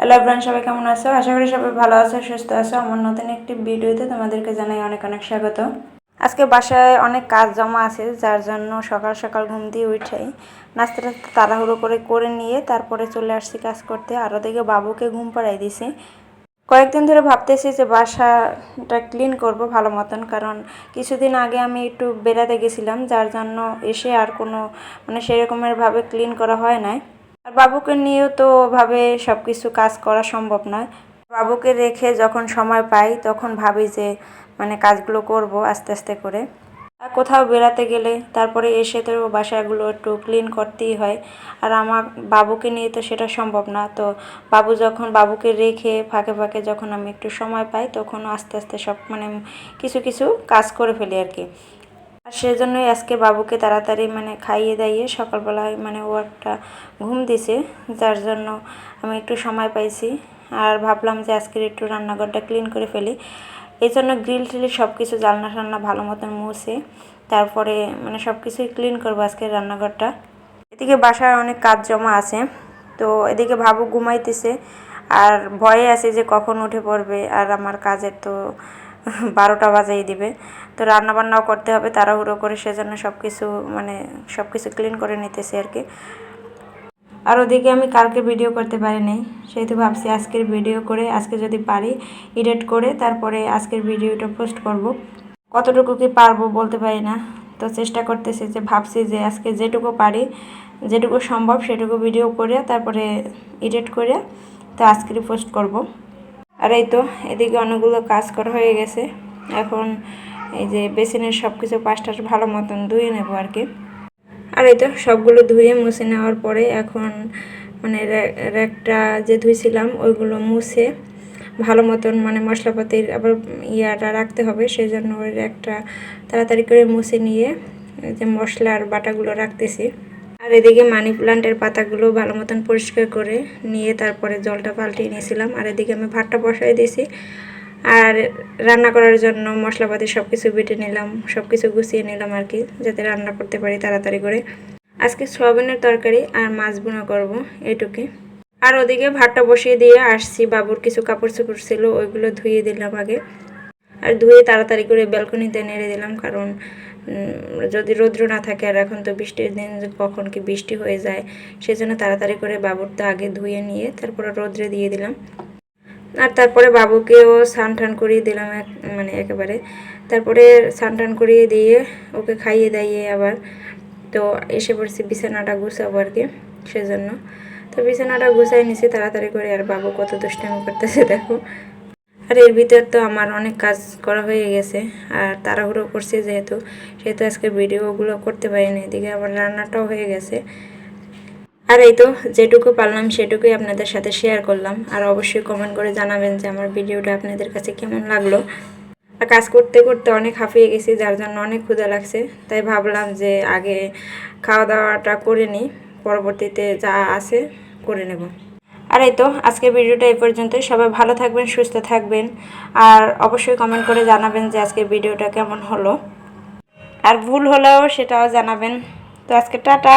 Hello friend সবাই কেমন আছো? আশা করি সবাই ভালো আছো, সুস্থ আছো। আমার নতুন একটি ভিডিওতে তোমাদেরকে জানাই অনেক অনেক স্বাগত। আজকে বাসায় অনেক কাজ জমা আছে, যার জন্য সকাল সকাল ঘুম দিয়ে উঠেই নাস্তা টাস্তা তাড়াহুড়ো করে করে নিয়ে তারপরে চলে আসছি কাজ করতে। আর ওদিকে বাবুকে ঘুম পাড়াই দিছি। কয়েকদিন ধরে ভাবতেছি যে বাসাটা ক্লিন করব ভালো মতন, কারণ কিছুদিন আগে আমি একটু বেড়াতে গেছিলাম, যার জন্য এসে আর কোনো মানে সেরকমের ভাবে ক্লিন করা হয় নাই। আর বাবুকে নিয়েও তো ওভাবে সব কিছু কাজ করা সম্ভব নয়। বাবুকে রেখে যখন সময় পাই, তখন ভাবি যে মানে কাজগুলো করব আস্তে আস্তে করে। আর কোথাও বেড়াতে গেলে তারপরে এসে তো বাসাগুলো একটু ক্লিন করতেই হয়। আর আমার বাবুকে নিয়ে তো সেটা সম্ভব না। তো বাবু যখন বাবুকে রেখে ফাঁকে ফাঁকে যখন আমি একটু সময় পাই তখন আস্তে আস্তে সব মানে কিছু কিছু কাজ করে ফেলি আর কি। সেজন্যই আজকে বাবুকে তাড়াতাড়ি মানে খাইয়ে দাইয়ে সকালবেলায় মানে ও একটা ঘুম দিছে, যার জন্য আমি একটু সময় পাইছি। আর ভাবলাম যে আজকের একটু রান্নাঘরটা ক্লিন করে ফেলি। এই জন্য গ্রিল টিল সব কিছু জালনা টালনা ভালো মতন মুছে, তারপরে মানে সব কিছুই ক্লিন করব আজকের রান্নাঘরটা। এদিকে বাসায় অনেক কাজ জমা আছে, তো এদিকে ভাবু ঘুমাইতেছে, আর ভয়ে আছে যে কখন উঠে পড়বে, আর আমার কাজের তো বারোটা বাজাই দিবে। তো রান্না বান্নাও করতে হবে, তাড়াহুড়ো করে সেজন্য সব কিছু মানে সব কিছু ক্লিন করে নিতেছি আর কি। আর ওদিকে আমি কালকে ভিডিও করতে পারি নাই সেহেতু ভাবছি আজকের ভিডিও করে, আজকে যদি পারি এডিট করে তারপরে আজকের ভিডিওটা পোস্ট করব। কতটুকু কি পারব বলতে পারি না, তো চেষ্টা করতেছি যে ভাবছি যে আজকে যেটুকু পারি, যেটুকু সম্ভব সেটুকু ভিডিও করে, তারপরে এডিট করে, তো আজকেরই পোস্ট করব। আর এই তো, এদিকে অনেকগুলো কাজ করা হয়ে গেছে। এখন এই যে বেসিনের সব কিছু পাশটা ভালো মতন ধুয়ে নেব আর কি। আর এই তো, সবগুলো ধুয়ে মুছে নেওয়ার পরে এখন মানে র্যা- র্যাকটা যে ধুইছিলাম, ওইগুলো মুছে ভালো মতন মানে মশলাপাতির আবার ইয়াটা রাখতে হবে সেই জন্য ওই র্যাকটা তাড়াতাড়ি করে মুছে নিয়ে যে মশলার বাটাগুলো রাখতেছি। আর এদিকে মানি প্লান্টের পাতাগুলো ভালো মতন পরিষ্কার করে নিয়ে তারপরে জলটা পাল্টিয়ে নিয়েছিলাম। আর এদিকে আমি ভাতটা বসাই দিয়েছি। আর রান্না করার জন্য মশলাপাতি সব কিছু বেটে নিলাম সব কিছু গুছিয়ে নিলাম আর কি, যাতে রান্না করতে পারি তাড়াতাড়ি করে। আজকে সয়াবিনের তরকারি আর মাছ বোনা করব এইটুকুই আর ওদিকে ভাতটা বসিয়ে দিয়ে আসছি, বাবুর কিছু কাপড় চোপড় ছিল, ওইগুলো ধুয়ে দিলাম আগে। আর ধুয়ে তাড়াতাড়ি করে ব্যালকনিতে নেড়ে দিলাম, কারণ যদি রৌদ্র না থাকে আর এখন তো বৃষ্টির দিন কখন কি বৃষ্টি হয়ে যায়, সেজন্য তাড়াতাড়ি করে বাবুরটা আগে ধুয়ে নিয়ে তারপরে রৌদ্রে দিয়ে দিলাম। আর তারপরে বাবুকেও স্নান টান করিয়ে দিলাম এক মানে একেবারে। তারপরে স্নান টান করিয়ে দিয়ে ওকে খাইয়ে দাইয়ে আবার তো এসে পড়ছি বিছানাটা গুছাবো আর কি, সেজন্য। তো বিছানাটা গুছাই নিছি তাড়াতাড়ি করে, আর বাবু কত দুষ্টামি করতেছে দেখো। আর এর ভিতর তো আমার অনেক কাজ করা হয়ে গেছে, আর তাড়াহুড়ো করছি যেহেতু, সেহেতু আজকে ভিডিওগুলো করতে পারিনি, এদিকে আবার রান্নাটাও হয়ে গেছে। আর এই তো, যেটুকু পারলাম সেটুকুই আপনাদের সাথে শেয়ার করলাম, আর অবশ্যই কমেন্ট করে জানাবেন যে আমার ভিডিওটা আপনাদের কাছে কেমন লাগল। আর কাজ করতে করতে অনেক হাঁপিয়ে গেছি, যার জন্য অনেক ক্ষুধা লাগছে, তাই ভাবলাম যে আগে খাওয়া দাওয়াটা করে নিই, পরবর্তীতে যা আছে করে নেব। আর এই তো, আজকের ভিডিওটা এই পর্যন্তই। সবাই ভালো থাকবেন, সুস্থ থাকবেন। আর অবশ্যই কমেন্ট করে জানাবেন যে আজকের ভিডিওটা কেমন হলো। আর ভুল হলেও সেটাও জানাবেন। তো আজকে টাটা।